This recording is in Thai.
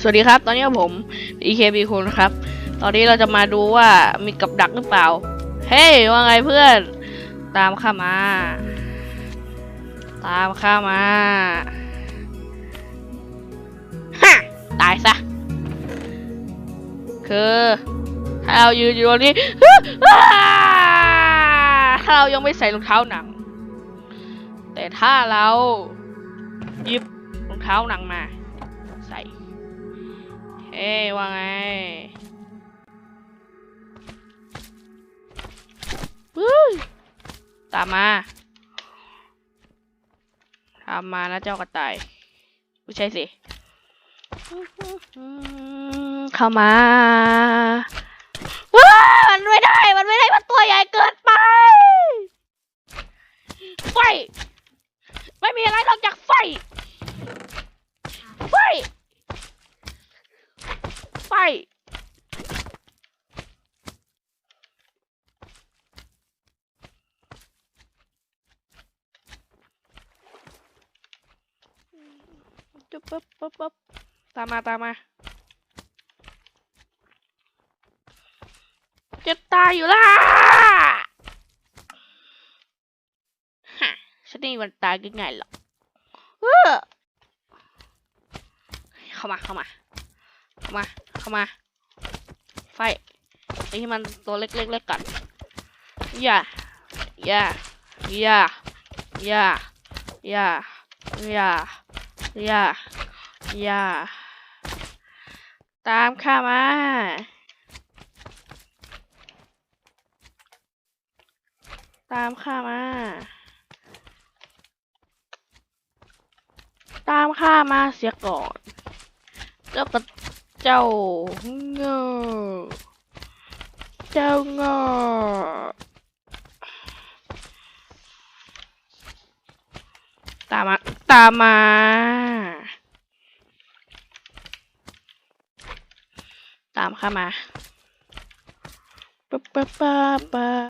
สวัสดีครับ ตอนนี้ผม EKB คุณครับ ตอนนี้เราจะมาดูว่ามีกับดักหรือเปล่า เฮ้ยว่าไงเพื่อน ตามข้ามา ตามข้ามาฮะตายซะ คือถ้าเรายืนอยู่ตรงนี้ถ้าเรายังไม่ใส่รองเท้าหนัง แต่ถ้าเราหยิบรองเท้าหนังมา เฮ้ว่าไงวู้ตามมาตามมานะเจ้ากระต่ายไม่ใช่สิ เข้ามาว้ามันไม่ได้ มันไม่ได้ มันตัวใหญ่เกินไปไฟไม่มีอะไรนอกจากไฟ ไฟ ไฟ จุ๊บปุ๊บปุ๊บปุ๊บตามมาตามมาจะตายอยู่ล่ะฮะฉันนี่มันตายง่ายๆหรอกเออเข้ามาเข้ามาเข้ามา เข้ามา ไฟไอ้ที่มันตัวเล็กๆเล็กก่อนอย่าอย่าอย่าอย่าอย่าอย่าอย่าอย่าตามข้ามาตามข้ามา ตามข้ามาเสียก่อนเจ้ากับ เจ้าเงอเจ้าเงอตามมาตามมาตามข้ามาปั๊บปั๊บปั๊บปั๊บ